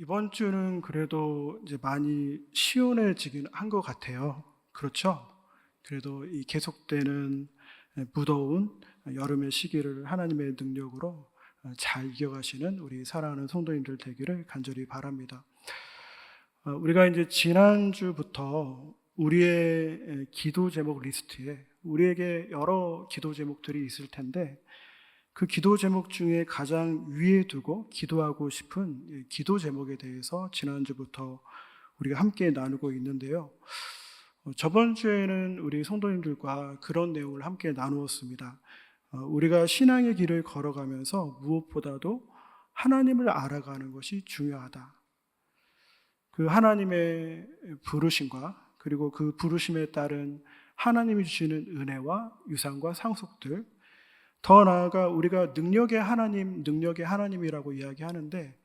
이번 주는 그래도 이제 많이 시원해지긴 한 것 같아요. 그렇죠? 그래도 이 계속되는 무더운 여름의 시기를 하나님의 능력으로 잘 이겨가시는 우리 사랑하는 성도님들 되기를 간절히 바랍니다. 어, 우리가 이제 지난주부터 우리의 기도 제목 리스트에 우리에게 여러 기도 제목들이 있을 텐데 그 기도 제목 중에 가장 위에 두고 기도하고 싶은 이 기도 제목에 대해서 지난주부터 우리가 함께 나누고 있는데요. 어, 저번 주에는 우리 성도님들과 그런 내용을 함께 나누었습니다. 어, 우리가 신앙의 길을 걸어가면서 무엇보다도 하나님을 알아가는 것이 중요하다. 그 하나님의 부르심과 그리고 그 부르심에 따른 하나님이 주시는 은혜와 유산과 상속들, 더 나아가 우리가 능력의 하나님, 능력의 하나님이라고 이야기하는데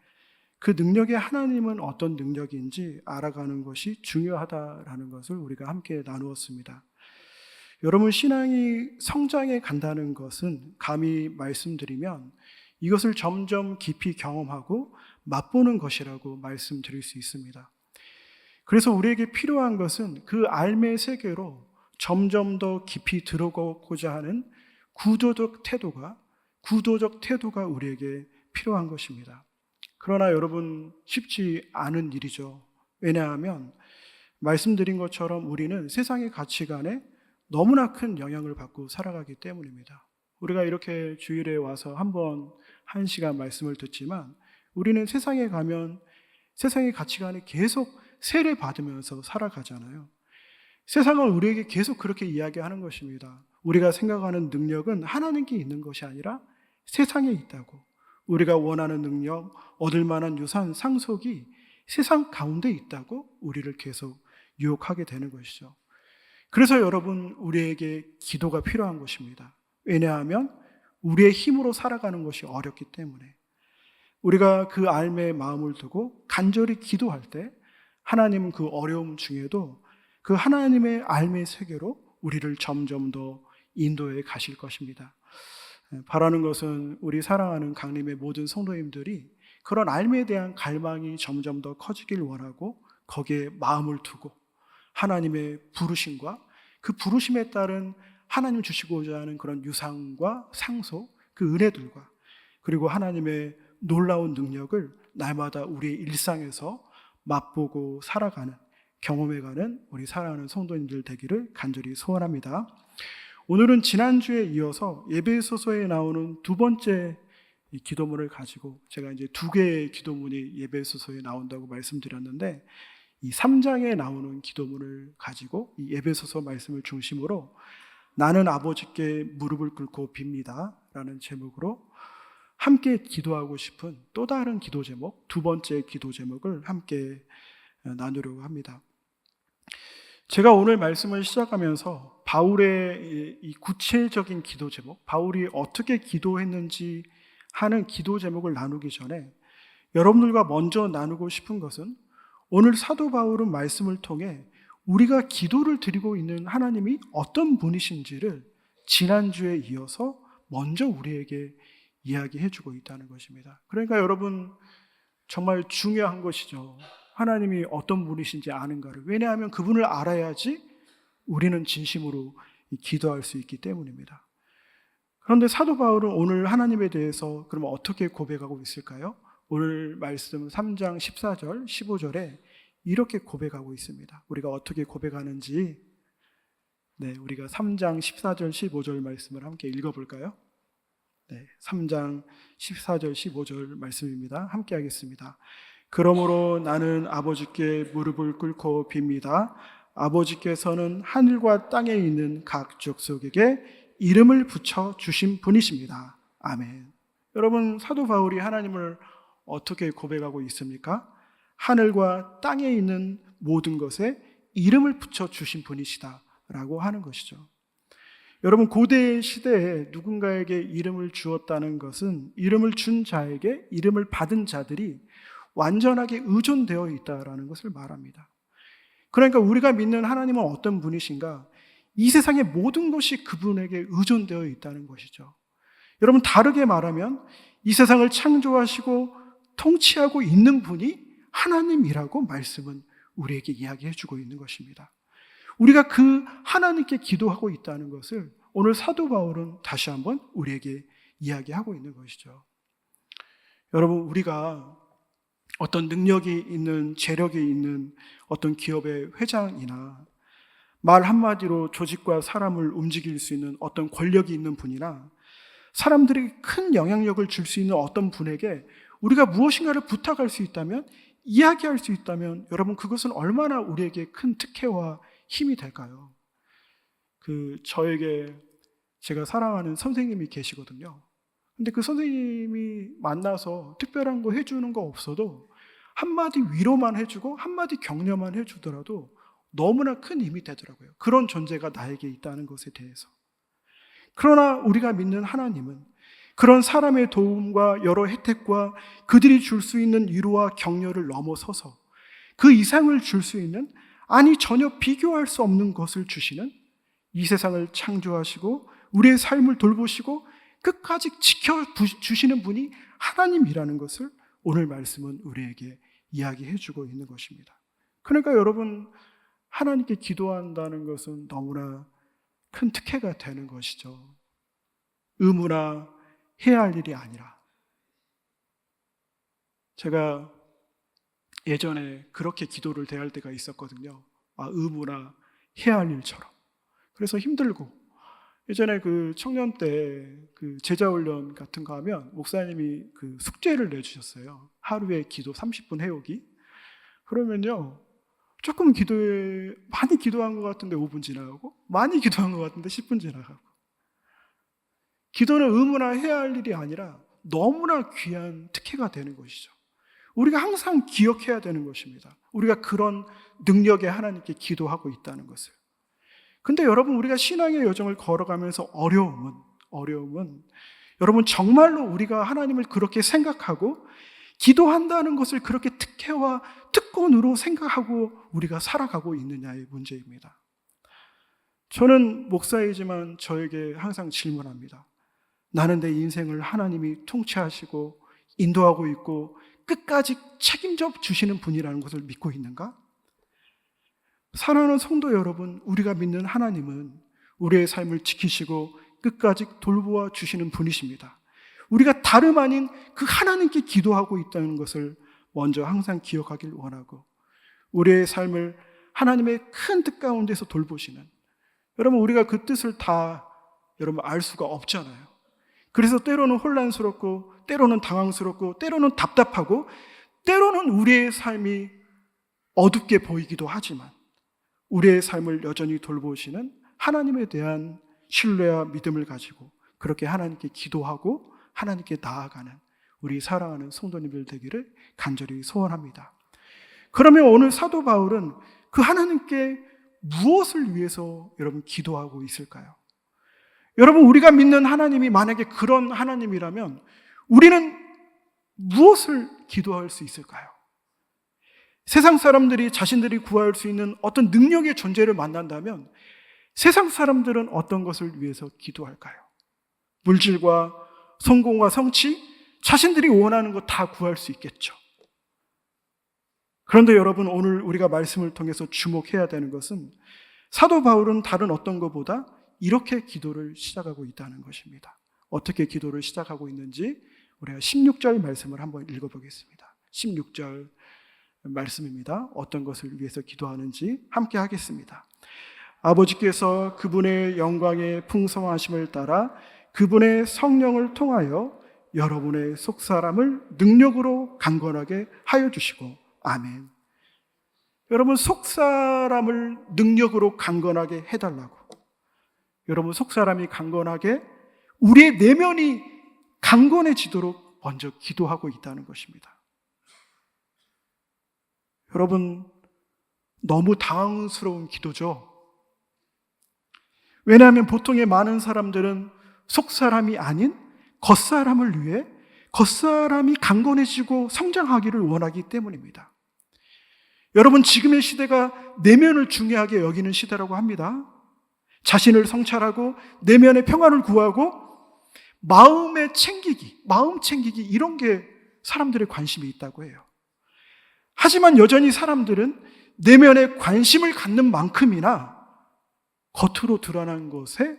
그 능력의 하나님은 어떤 능력인지 알아가는 것이 중요하다라는 것을 우리가 함께 나누었습니다. 여러분, 신앙이 성장해 간다는 것은 감히 말씀드리면 이것을 점점 깊이 경험하고 맛보는 것이라고 말씀드릴 수 있습니다. 그래서 우리에게 필요한 것은 그 알매 세계로 점점 더 깊이 들어가고자 하는 구조적 태도가 구도적 태도가 우리에게 필요한 것입니다. 그러나 여러분 쉽지 않은 일이죠. 왜냐하면 말씀드린 것처럼 우리는 세상의 가치관에 너무나 큰 영향을 받고 살아가기 때문입니다. 우리가 이렇게 주일에 와서 한번 한 시간 말씀을 듣지만 우리는 세상에 가면 세상의 가치관에 계속 세례 받으면서 살아가잖아요. 세상은 우리에게 계속 그렇게 이야기하는 것입니다. 우리가 생각하는 능력은 하나님께 있는 것이 아니라 세상에 있다고. 우리가 원하는 능력, 얻을 만한 유산, 상속이 세상 가운데 있다고 우리를 계속 유혹하게 되는 것이죠. 그래서 여러분, 우리에게 기도가 필요한 것입니다. 왜냐하면 우리의 힘으로 살아가는 것이 어렵기 때문에. 우리가 그 알매의 마음을 두고 간절히 기도할 때 하나님은 그 어려움 중에도 그 하나님의 알매 세계로 우리를 점점 더 인도해 가실 것입니다. 바라는 것은 우리 사랑하는 강림의 모든 성도님들이 그런 알매에 대한 갈망이 점점 더 커지길 원하고 거기에 마음을 두고 하나님의 부르심과 그 부르심에 따른 하나님 주시고자 하는 그런 유상과 상속, 그 은혜들과 그리고 하나님의 놀라운 능력을 날마다 우리의 일상에서 맛보고 살아가는 경험해가는 우리 사랑하는 성도님들 되기를 간절히 소원합니다. 오늘은 지난주에 이어서 예배소서에 나오는 두 번째 기도문을 가지고 제가 이제 두 개의 기도문이 예배소서에 나온다고 말씀드렸는데 이 3장에 나오는 기도문을 가지고 이 예배소서 말씀을 중심으로 나는 아버지께 무릎을 꿇고 빕니다 라는 제목으로 함께 기도하고 싶은 또 다른 기도 제목, 두 번째 기도 제목을 함께 나누려고 합니다. 제가 오늘 말씀을 시작하면서 바울의 이 구체적인 기도 제목, 바울이 어떻게 기도했는지 하는 기도 제목을 나누기 전에 여러분들과 먼저 나누고 싶은 것은 오늘 사도 바울은 말씀을 통해 우리가 기도를 드리고 있는 하나님이 어떤 분이신지를 지난주에 이어서 먼저 우리에게 이야기해 주고 있다는 것입니다. 그러니까 여러분 정말 중요한 것이죠. 하나님이 어떤 분이신지 아는가를. 왜냐하면 그분을 알아야지 우리는 진심으로 기도할 수 있기 때문입니다. 그런데 사도 바울은 오늘 하나님에 대해서 그러면 어떻게 고백하고 있을까요? 오늘 말씀 3장 14절, 15절에 이렇게 고백하고 있습니다. 우리가 어떻게 고백하는지 네, 우리가 3장 14절, 15절 말씀을 함께 읽어 볼까요? 네, 3장 14절, 15절 말씀입니다. 함께 하겠습니다. 그러므로 나는 아버지께 무릎을 꿇고 빕니다. 아버지께서는 하늘과 땅에 있는 각 족속에게 이름을 붙여 주신 분이십니다. 아멘. 여러분, 사도 바울이 하나님을 어떻게 고백하고 있습니까? 하늘과 땅에 있는 모든 것에 이름을 붙여 주신 분이시다라고 하는 것이죠. 여러분, 고대 시대에 누군가에게 이름을 주었다는 것은 이름을 준 자에게 이름을 받은 자들이 완전하게 의존되어 있다라는 것을 말합니다. 그러니까 우리가 믿는 하나님은 어떤 분이신가? 이 세상의 모든 것이 그분에게 의존되어 있다는 것이죠. 여러분, 다르게 말하면 이 세상을 창조하시고 통치하고 있는 분이 하나님이라고 말씀은 우리에게 이야기해 주고 있는 것입니다. 우리가 그 하나님께 기도하고 있다는 것을 오늘 사도 바울은 다시 한번 우리에게 이야기하고 있는 것이죠. 여러분, 우리가 어떤 능력이 있는, 재력이 있는 어떤 기업의 회장이나 말 한마디로 조직과 사람을 움직일 수 있는 어떤 권력이 있는 분이나 사람들이 큰 영향력을 줄 수 있는 어떤 분에게 우리가 무엇인가를 부탁할 수 있다면, 이야기할 수 있다면, 여러분, 그것은 얼마나 우리에게 큰 특혜와 힘이 될까요? 그, 저에게 제가 사랑하는 선생님이 계시거든요. 근데 그 선생님이 만나서 특별한 거 해주는 거 없어도 한마디 위로만 해주고 한마디 격려만 해주더라도 너무나 큰 힘이 되더라고요. 그런 존재가 나에게 있다는 것에 대해서. 그러나 우리가 믿는 하나님은 그런 사람의 도움과 여러 혜택과 그들이 줄 수 있는 위로와 격려를 넘어서서 그 이상을 줄 수 있는 아니 전혀 비교할 수 없는 것을 주시는 이 세상을 창조하시고 우리의 삶을 돌보시고 끝까지 지켜 주시는 분이 하나님이라는 것을 오늘 말씀은 우리에게 이야기해 주고 있는 것입니다. 그러니까 여러분 하나님께 기도한다는 것은 너무나 큰 특혜가 되는 것이죠. 의무나 해야 할 일이 아니라. 제가 예전에 그렇게 기도를 대할 때가 있었거든요. 아, 의무나 해야 할 일처럼. 그래서 힘들고. 예전에 그 청년 때 그 제자훈련 같은 거 하면 목사님이 그 숙제를 내주셨어요. 하루에 기도 30분 해오기. 그러면요. 조금 기도에, 많이 기도한 것 같은데 5분 지나가고, 많이 기도한 것 같은데 10분 지나가고. 기도는 의무나 해야 할 일이 아니라 너무나 귀한 특혜가 되는 것이죠. 우리가 항상 기억해야 되는 것입니다. 우리가 그런 능력에 하나님께 기도하고 있다는 것을. 근데 여러분, 우리가 신앙의 여정을 걸어가면서 어려움은, 어려움은, 여러분, 정말로 우리가 하나님을 그렇게 생각하고 기도한다는 것을 그렇게 특혜와 특권으로 생각하고 우리가 살아가고 있느냐의 문제입니다. 저는 목사이지만 저에게 항상 질문합니다. 나는 내 인생을 하나님이 통치하시고 인도하고 있고 끝까지 책임져 주시는 분이라는 것을 믿고 있는가? 사랑하는 성도 여러분, 우리가 믿는 하나님은 우리의 삶을 지키시고 끝까지 돌보아 주시는 분이십니다. 우리가 다름 아닌 그 하나님께 기도하고 있다는 것을 먼저 항상 기억하길 원하고 우리의 삶을 하나님의 큰 뜻 가운데서 돌보시는 여러분 우리가 그 뜻을 다 여러분 알 수가 없잖아요. 그래서 때로는 혼란스럽고 때로는 당황스럽고 때로는 답답하고 때로는 우리의 삶이 어둡게 보이기도 하지만 우리의 삶을 여전히 돌보시는 하나님에 대한 신뢰와 믿음을 가지고 그렇게 하나님께 기도하고 하나님께 나아가는 우리 사랑하는 성도님들 되기를 간절히 소원합니다. 그러면 오늘 사도 바울은 그 하나님께 무엇을 위해서 여러분 기도하고 있을까요? 여러분, 우리가 믿는 하나님이 만약에 그런 하나님이라면 우리는 무엇을 기도할 수 있을까요? 세상 사람들이 자신들이 구할 수 있는 어떤 능력의 존재를 만난다면 세상 사람들은 어떤 것을 위해서 기도할까요? 물질과 성공과 성취, 자신들이 원하는 것 다 구할 수 있겠죠. 그런데 여러분, 오늘 우리가 말씀을 통해서 주목해야 되는 것은 사도 바울은 다른 어떤 것보다 이렇게 기도를 시작하고 있다는 것입니다. 어떻게 기도를 시작하고 있는지 우리가 16절 말씀을 한번 읽어보겠습니다. 16절 말씀입니다. 어떤 것을 위해서 기도하는지 함께 하겠습니다. 아버지께서 그분의 영광의 풍성하심을 따라 그분의 성령을 통하여 여러분의 속사람을 능력으로 강건하게 하여 주시고 아멘. 여러분 속사람을 능력으로 강건하게 해달라고. 여러분 속사람이 강건하게 우리의 내면이 강건해지도록 먼저 기도하고 있다는 것입니다. 여러분 너무 당황스러운 기도죠. 왜냐하면 보통의 많은 사람들은 속사람이 아닌 겉사람을 위해 겉사람이 강건해지고 성장하기를 원하기 때문입니다. 여러분, 지금의 시대가 내면을 중요하게 여기는 시대라고 합니다. 자신을 성찰하고 내면의 평화를 구하고 마음의 챙기기, 마음 챙기기 이런 게 사람들의 관심이 있다고 해요. 하지만 여전히 사람들은 내면에 관심을 갖는 만큼이나 겉으로 드러난 것에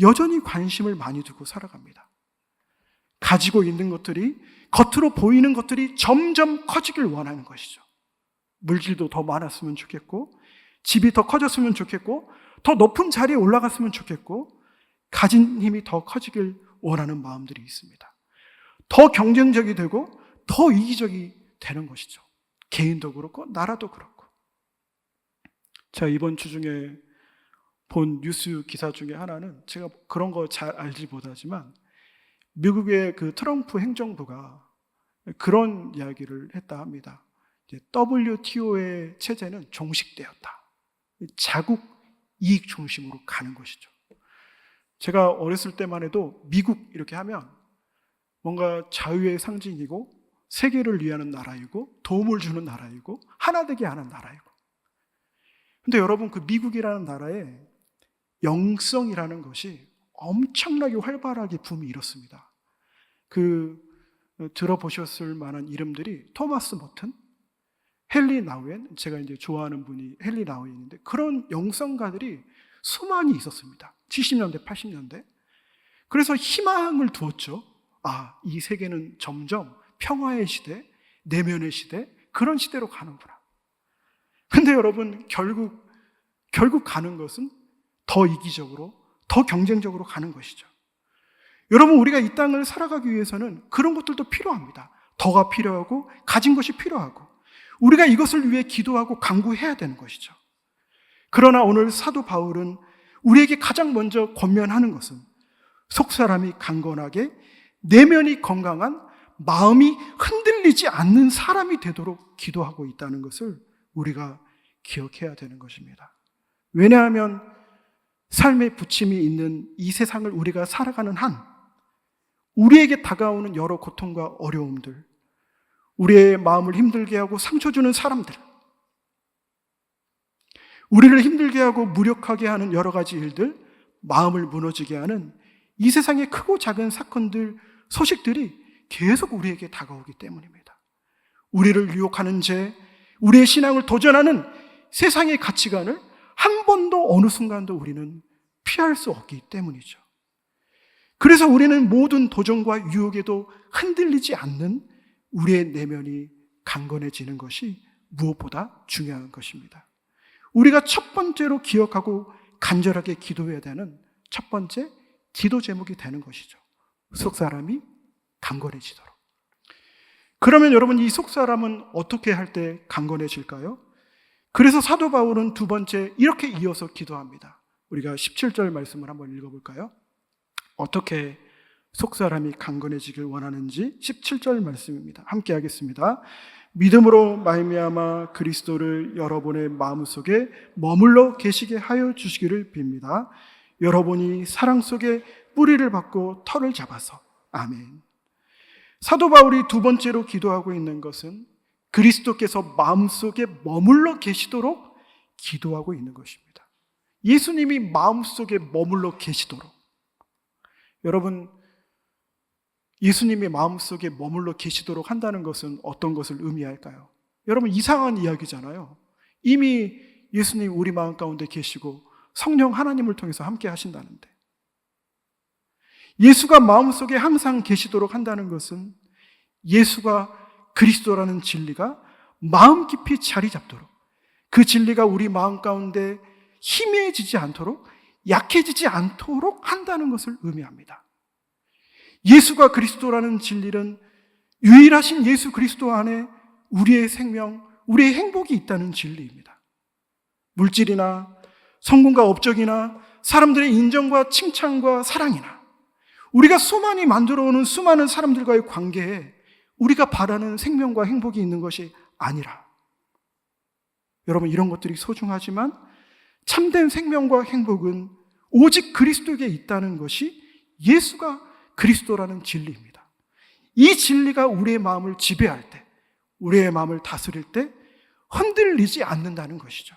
여전히 관심을 많이 두고 살아갑니다. 가지고 있는 것들이 겉으로 보이는 것들이 점점 커지길 원하는 것이죠. 물질도 더 많았으면 좋겠고, 집이 더 커졌으면 좋겠고, 더 높은 자리에 올라갔으면 좋겠고, 가진 힘이 더 커지길 원하는 마음들이 있습니다. 더 경쟁적이 되고, 더 이기적이 되는 것이죠. 개인도 그렇고, 나라도 그렇고. 제가 이번 주 중에 본 뉴스 기사 중에 하나는 제가 그런 거 잘 알지 못하지만 미국의 그 트럼프 행정부가 그런 이야기를 했다 합니다. WTO의 체제는 종식되었다. 자국 이익 중심으로 가는 것이죠. 제가 어렸을 때만 해도 미국 이렇게 하면 뭔가 자유의 상징이고 세계를 위하는 나라이고 도움을 주는 나라이고 하나 되게 하는 나라이고. 근데 여러분 그 미국이라는 나라에 영성이라는 것이 엄청나게 활발하게 붐이 일었습니다. 그 들어보셨을 만한 이름들이 토마스 머튼, 헨리 나우엔, 제가 이제 좋아하는 분이 헨리 나우엔인데 그런 영성가들이 수많이 있었습니다. 70년대, 80년대. 그래서 희망을 두었죠. 아, 이 세계는 점점 평화의 시대, 내면의 시대, 그런 시대로 가는구나. 근데 여러분, 결국, 결국 가는 것은 더 이기적으로, 더 경쟁적으로 가는 것이죠. 여러분, 우리가 이 땅을 살아가기 위해서는 그런 것들도 필요합니다. 더가 필요하고, 가진 것이 필요하고, 우리가 이것을 위해 기도하고 강구해야 되는 것이죠. 그러나 오늘 사도 바울은 우리에게 가장 먼저 권면하는 것은 속 사람이 강건하게 내면이 건강한 마음이 흔들리지 않는 사람이 되도록 기도하고 있다는 것을 우리가 기억해야 되는 것입니다. 왜냐하면 삶의 부침이 있는 이 세상을 우리가 살아가는 한 우리에게 다가오는 여러 고통과 어려움들, 우리의 마음을 힘들게 하고 상처 주는 사람들, 우리를 힘들게 하고 무력하게 하는 여러 가지 일들, 마음을 무너지게 하는 이 세상의 크고 작은 사건들, 소식들이 계속 우리에게 다가오기 때문입니다. 우리를 유혹하는 죄, 우리의 신앙을 도전하는 세상의 가치관을 한 번도 어느 순간도 우리는 피할 수 없기 때문이죠. 그래서 우리는 모든 도전과 유혹에도 흔들리지 않는 우리의 내면이 강건해지는 것이 무엇보다 중요한 것입니다. 우리가 첫 번째로 기억하고 간절하게 기도해야 되는 첫 번째 기도 제목이 되는 것이죠. 속 사람이 강건해지도록. 그러면 여러분 이 속 사람은 어떻게 할 때 강건해질까요? 그래서 사도 바울은 두 번째 이렇게 이어서 기도합니다. 우리가 17절 말씀을 한번 읽어볼까요? 어떻게 속 사람이 강건해지길 원하는지 17절 말씀입니다. 함께 하겠습니다. 믿음으로 말미암아 그리스도를 여러분의 마음속에 머물러 계시게 하여 주시기를 빕니다. 여러분이 사랑 속에 뿌리를 받고 털을 잡아서 아멘. 사도 바울이 두 번째로 기도하고 있는 것은 그리스도께서 마음속에 머물러 계시도록 기도하고 있는 것입니다. 예수님이 마음속에 머물러 계시도록. 여러분, 예수님이 마음속에 머물러 계시도록 한다는 것은 어떤 것을 의미할까요? 여러분, 이상한 이야기잖아요. 이미 예수님 우리 마음 가운데 계시고 성령 하나님을 통해서 함께 하신다는데. 예수가 마음속에 항상 계시도록 한다는 것은 예수가 그리스도라는 진리가 마음 깊이 자리 잡도록 그 진리가 우리 마음 가운데 희미해지지 않도록 약해지지 않도록 한다는 것을 의미합니다. 예수가 그리스도라는 진리는 유일하신 예수 그리스도 안에 우리의 생명, 우리의 행복이 있다는 진리입니다. 물질이나 성공과 업적이나 사람들의 인정과 칭찬과 사랑이나 우리가 수많이 만들어 오는 수많은 사람들과의 관계에 우리가 바라는 생명과 행복이 있는 것이 아니라 여러분 이런 것들이 소중하지만 참된 생명과 행복은 오직 그리스도에게 있다는 것이 예수가 그리스도라는 진리입니다. 이 진리가 우리의 마음을 지배할 때, 우리의 마음을 다스릴 때 흔들리지 않는다는 것이죠.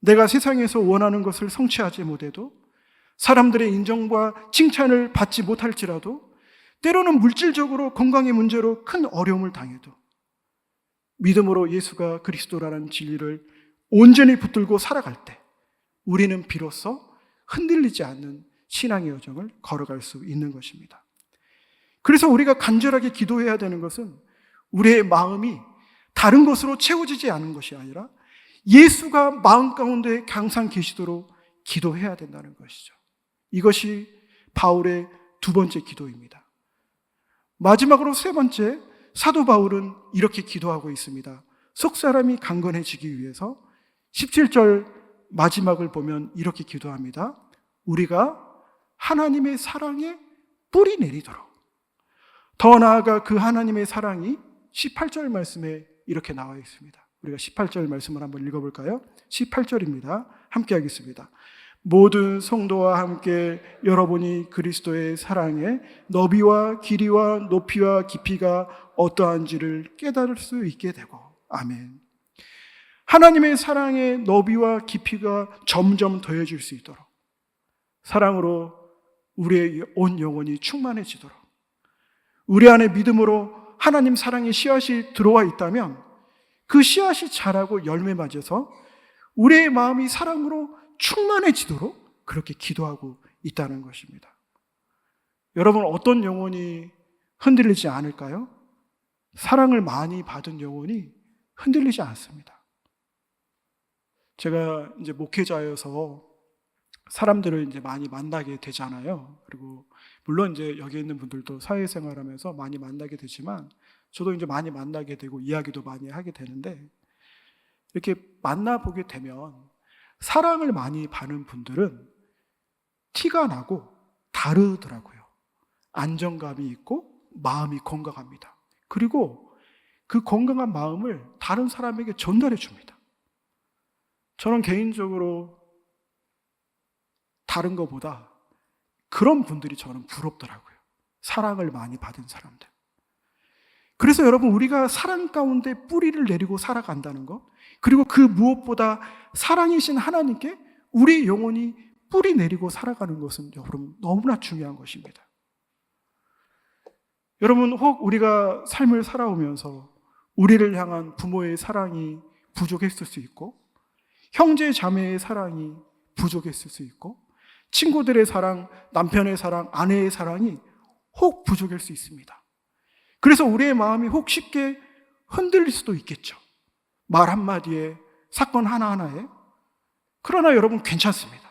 내가 세상에서 원하는 것을 성취하지 못해도 사람들의 인정과 칭찬을 받지 못할지라도 때로는 물질적으로 건강의 문제로 큰 어려움을 당해도 믿음으로 예수가 그리스도라는 진리를 온전히 붙들고 살아갈 때 우리는 비로소 흔들리지 않는 신앙의 여정을 걸어갈 수 있는 것입니다. 그래서 우리가 간절하게 기도해야 되는 것은 우리의 마음이 다른 것으로 채워지지 않은 것이 아니라 예수가 마음 가운데 항상 계시도록 기도해야 된다는 것이죠. 이것이 바울의 두 번째 기도입니다. 마지막으로 세 번째, 사도 바울은 이렇게 기도하고 있습니다. 속 사람이 강건해지기 위해서 17절 마지막을 보면 이렇게 기도합니다. 우리가 하나님의 사랑에 뿌리 내리도록. 더 나아가 그 하나님의 사랑이 18절 말씀에 이렇게 나와 있습니다. 우리가 18절 말씀을 한번 읽어볼까요? 18절입니다. 함께 하겠습니다. 모든 성도와 함께 여러분이 그리스도의 사랑에 너비와 길이와 높이와 깊이가 어떠한지를 깨달을 수 있게 되고, 아멘. 하나님의 사랑의 너비와 깊이가 점점 더해질 수 있도록, 사랑으로 우리의 온 영혼이 충만해지도록, 우리 안에 믿음으로 하나님 사랑의 씨앗이 들어와 있다면 그 씨앗이 자라고 열매 맞아서 우리의 마음이 사랑으로 충만해지도록 그렇게 기도하고 있다는 것입니다. 여러분 어떤 영혼이 흔들리지 않을까요? 사랑을 많이 받은 영혼이 흔들리지 않습니다. 제가 이제 목회자여서 사람들을 이제 많이 만나게 되잖아요. 그리고 물론 이제 여기 있는 분들도 사회생활하면서 많이 만나게 되지만 저도 이제 많이 만나게 되고 이야기도 많이 하게 되는데 이렇게 만나보게 되면 사랑을 많이 받는 분들은 티가 나고 다르더라고요. 안정감이 있고 마음이 건강합니다. 그리고 그 건강한 마음을 다른 사람에게 전달해 줍니다. 저는 개인적으로 다른 것보다 그런 분들이 저는 부럽더라고요. 사랑을 많이 받은 사람들. 그래서 여러분, 우리가 사랑 가운데 뿌리를 내리고 살아간다는 것, 그리고 그 무엇보다 사랑이신 하나님께 우리 영혼이 뿌리 내리고 살아가는 것은 여러분 너무나 중요한 것입니다. 여러분, 혹 우리가 삶을 살아오면서 우리를 향한 부모의 사랑이 부족했을 수 있고, 형제 자매의 사랑이 부족했을 수 있고, 친구들의 사랑, 남편의 사랑, 아내의 사랑이 혹 부족할 수 있습니다. 그래서 우리의 마음이 혹 쉽게 흔들릴 수도 있겠죠. 말 한마디에, 사건 하나하나에. 그러나 여러분 괜찮습니다.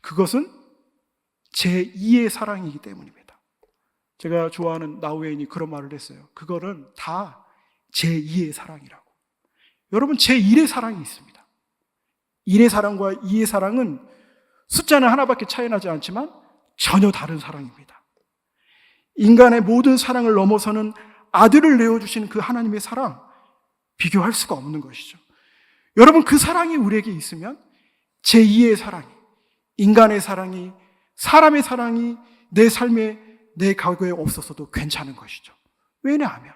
그것은 제 2의 사랑이기 때문입니다. 제가 좋아하는 나우에인이 그런 말을 했어요. 그거는 다 제 2의 사랑이라고. 여러분 제 1의 사랑이 있습니다. 1의 사랑과 2의 사랑은 숫자는 하나밖에 차이 나지 않지만 전혀 다른 사랑입니다. 인간의 모든 사랑을 넘어서는 아들을 내어주신 그 하나님의 사랑, 비교할 수가 없는 것이죠. 여러분, 그 사랑이 우리에게 있으면 제2의 사랑이, 인간의 사랑이, 사람의 사랑이 내 삶에, 내 가구에 없었어도 괜찮은 것이죠. 왜냐하면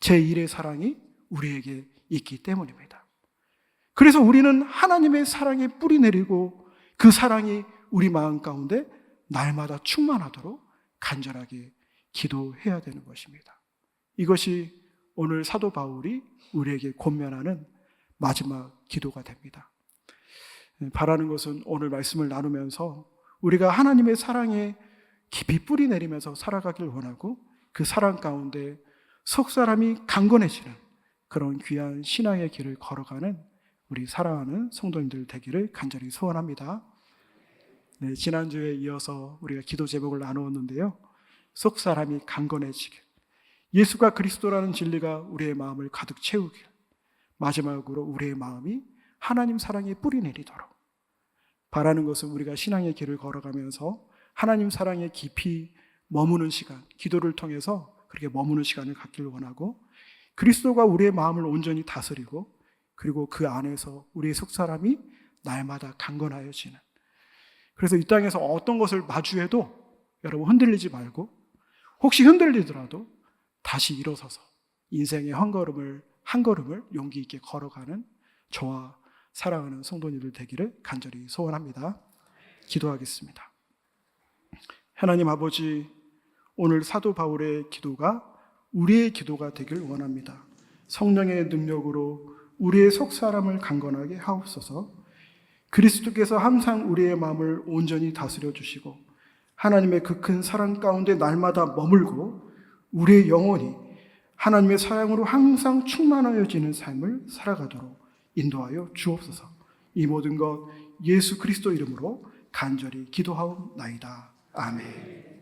제1의 사랑이 우리에게 있기 때문입니다. 그래서 우리는 하나님의 사랑에 뿌리 내리고 그 사랑이 우리 마음 가운데 날마다 충만하도록 간절하게 기도해야 되는 것입니다. 이것이 오늘 사도 바울이 우리에게 권면하는 마지막 기도가 됩니다. 바라는 것은 오늘 말씀을 나누면서 우리가 하나님의 사랑에 깊이 뿌리 내리면서 살아가길 원하고 그 사랑 가운데 속 사람이 강건해지는 그런 귀한 신앙의 길을 걸어가는 우리 사랑하는 성도님들 되기를 간절히 소원합니다. 네, 지난주에 이어서 우리가 기도 제목을 나누었는데요. 속 사람이 강건해지길. 예수가 그리스도라는 진리가 우리의 마음을 가득 채우길. 마지막으로 우리의 마음이 하나님 사랑에 뿌리 내리도록. 바라는 것은 우리가 신앙의 길을 걸어가면서 하나님 사랑에 깊이 머무는 시간, 기도를 통해서 그렇게 머무는 시간을 갖길 원하고 그리스도가 우리의 마음을 온전히 다스리고 그리고 그 안에서 우리의 속 사람이 날마다 강건하여지는 그래서 이 땅에서 어떤 것을 마주해도 여러분 흔들리지 말고 혹시 흔들리더라도 다시 일어서서 인생의 한 걸음을 한 걸음을 용기 있게 걸어가는 저와 사랑하는 성도님들 되기를 간절히 소원합니다. 기도하겠습니다. 하나님 아버지, 오늘 사도 바울의 기도가 우리의 기도가 되길 원합니다. 성령의 능력으로 우리의 속 사람을 강건하게 하옵소서. 그리스도께서 항상 우리의 마음을 온전히 다스려 주시고 하나님의 그 큰 사랑 가운데 날마다 머물고 우리의 영혼이 하나님의 사랑으로 항상 충만하여지는 삶을 살아가도록 인도하여 주옵소서. 이 모든 것 예수 그리스도 이름으로 간절히 기도하옵나이다. 아멘.